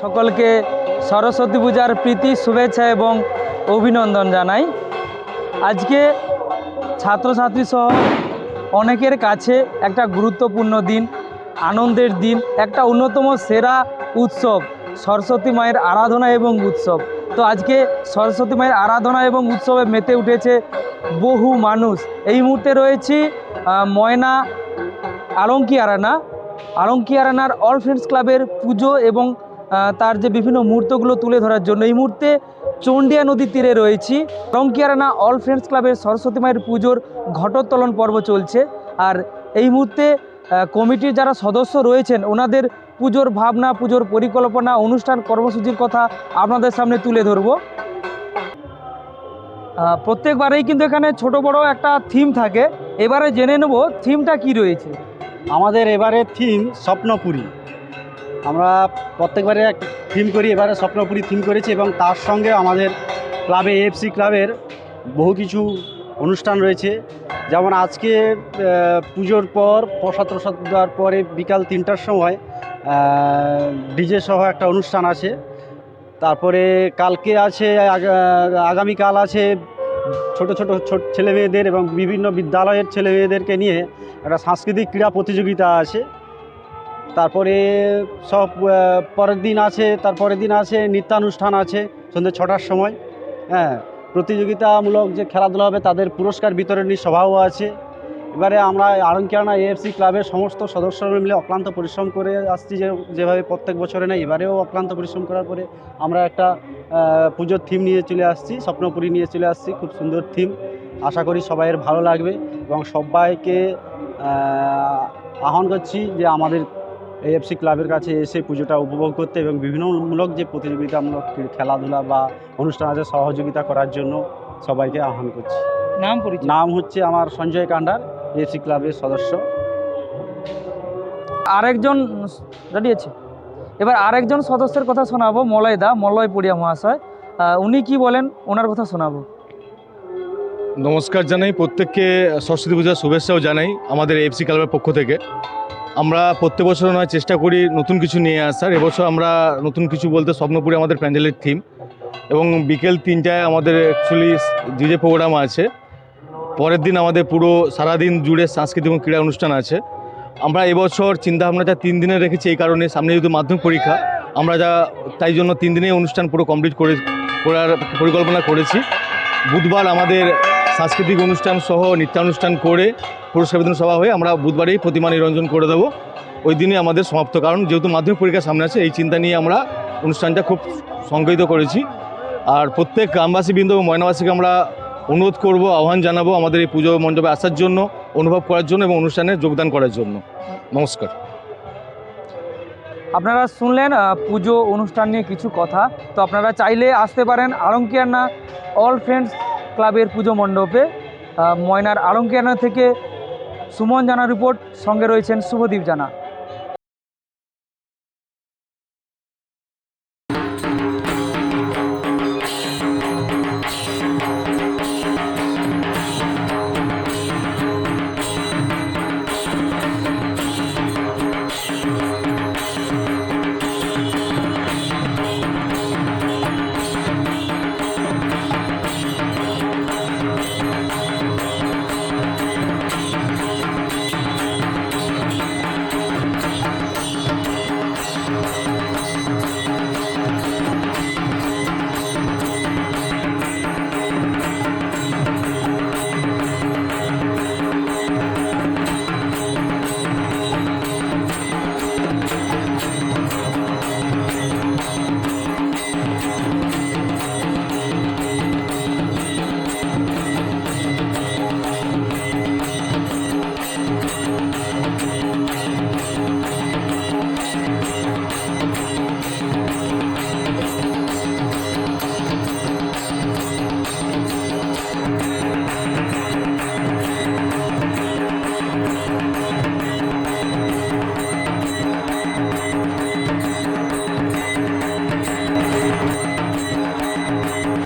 সকলকে সরস্বতী পূজার প্রীতি, শুভেচ্ছা এবং অভিনন্দন জানাই। আজকে ছাত্রছাত্রী সহ অনেকের কাছে একটা গুরুত্বপূর্ণ দিন, আনন্দের দিন, একটা অন্যতম সেরা উৎসব, সরস্বতী মায়ের আরাধনা এবং উৎসব। তো আজকে সরস্বতী মায়ের আরাধনা এবং উৎসবে মেতে উঠেছে বহু মানুষ। এই মুহূর্তে রয়েছি ময়না আলঙ্কি আরানা আলঙ্কি আরানার অল ফ্রেন্ডস ক্লাবের পুজো এবং তার যে বিভিন্ন মুহূর্তগুলো তুলে ধরার জন্য। এই মুহূর্তে চন্ডিয়া নদীর তীরে রয়েছি। আরানা অল ফ্রেন্ডস ক্লাবের সরস্বতী মায়ের পুজোর ঘটোত্তোলন পর্ব চলছে। আর এই মুহূর্তে কমিটির যারা সদস্য রয়েছেন, ওনাদের পুজোর ভাবনা, পুজোর পরিকল্পনা, অনুষ্ঠান কর্মসূচির কথা আপনাদের সামনে তুলে ধরবো। প্রত্যেকবারেই কিন্তু এখানে ছোট বড় একটা থিম থাকে। এবারে জেনে নেব থিমটা কি রয়েছে। আমাদের এবারে থিম স্বপ্নপুরী। আমরা প্রত্যেকবারে এক থিম করি, এবারে স্বপ্নপুরী থিম করেছি এবং তার সঙ্গে আমাদের ক্লাবে এএফসি ক্লাবের বহু কিছু অনুষ্ঠান রয়েছে। যেমন আজকে পুজোর পর, প্রসাদ প্রসাদ দেওয়ার পরে বিকাল তিনটার সময় ডিজে সহ একটা অনুষ্ঠান আছে। তারপরে কালকে আছে, আগা- আগামীকাল আছে ছোট ছোট ছোট ছেলে মেয়েদের এবং বিভিন্ন বিদ্যালয়ের ছেলে মেয়েদেরকে নিয়ে একটা সাংস্কৃতিক ক্রীড়া প্রতিযোগিতা আছে। তারপরে সব পরের দিন আছে, তারপরের দিন আছে, নৃত্যানুষ্ঠান আছে, সন্ধ্যে ছটার সময়। হ্যাঁ প্রতিযোগিতামূলক যে খেলাধুলা হবে, তাদের পুরস্কার বিতরণী সভাও আছে। এবারে আমরা আরঙ্কিয়ানা এএফসি ক্লাবের সমস্ত সদস্যরা মিলে অক্লান্ত পরিশ্রম করে আসছি যে, যেভাবে প্রত্যেক বছরে না, এবারেও অক্লান্ত পরিশ্রম করার পরে আমরা একটা পুজোর থিম নিয়ে চলে আসছি, স্বপ্নপুরী নিয়ে চলে আসছি, খুব সুন্দর থিম আশা করি সবাইয়ের ভালো লাগবে এবং সবাইকে আহ্বান করছি যে আমাদের এএফসি ক্লাবের কাছে এসে পুজোটা উপভোগ করতে এবং বিভিন্নমূলক যে প্রতিযোগিতামূলক খেলাধুলা বা অনুষ্ঠান আছে সহযোগিতা করার জন্য সবাইকে আহ্বান করছি। নাম পরিচয়? নাম হচ্ছে আমার সঞ্জয় কান্ডার এএফসি ক্লাবের সদস্য। আরেকজন দাঁড়িয়েছে এবার আরেকজন সদস্যের কথা শোনাবো মলয় দা মলয় পড়িয়া মহাশয় উনি কি বলেন? ওনার কথা শোনাবো। নমস্কার জানাই প্রত্যেককে সরস্বতী পূজার শুভেচ্ছাও জানাই আমাদের এফসি ক্লাবের পক্ষ থেকে। আমরা প্রত্যেক বছর নয়, চেষ্টা করি নতুন কিছু নিয়ে আসার। এবছর আমরা নতুন কিছু বলতে স্বপ্নপুরে আমাদের প্যান্ডেলের থিম এবং বিকেল তিনটায় আমাদের অ্যাকচুয়ালি ডিজে প্রোগ্রাম আছে। পরের দিন আমাদের পুরো সারাদিন জুড়ে সাংস্কৃতিক এবং ক্রীড়া অনুষ্ঠান আছে। আমরা এবছর চিন্তাভাবনাটা তিন দিনে রেখেছি এই কারণে, সামনে যেহেতু মাধ্যমিক পরীক্ষা, আমরা যা তাই জন্য তিন দিনে অনুষ্ঠান পুরো কমপ্লিট করে করার পরিকল্পনা করেছি। বুধবার আমাদের সাংস্কৃতিক অনুষ্ঠান সহ নৃত্যানুষ্ঠান করে পুরস্কার বিতরণ সভা হয়ে আমরা বুধবারেই প্রতিমা নিরঞ্জন করে দেবো। ওই দিনই আমাদের সমাপ্ত। কারণ যেহেতু মাধ্যমিক পরীক্ষা সামনে আছে, এই চিন্তা নিয়ে আমরা অনুষ্ঠানটা খুব সংগঠিত করেছি। আর প্রত্যেক গ্রামবাসী বৃন্দ এবং ময়নাবাসীকে আমরা অনুরোধ করব, আহ্বান জানাব আমাদের এই পুজো মণ্ডপে আসার জন্য, অনুভব করার জন্য এবং অনুষ্ঠানে যোগদান করার জন্য। নমস্কার। আপনারা শুনলেন পুজো অনুষ্ঠান নিয়ে কিছু কথা। তো আপনারা চাইলে আসতে পারেন আলঙ্কিয়ানা অল ফ্রেন্ডস ক্লাবের পুজো মণ্ডপে ময়নার আলঙ্কিয়ানা থেকে সুমন জানা রিপোর্ট সঙ্গে রয়েছেন শুভদীপ জানা।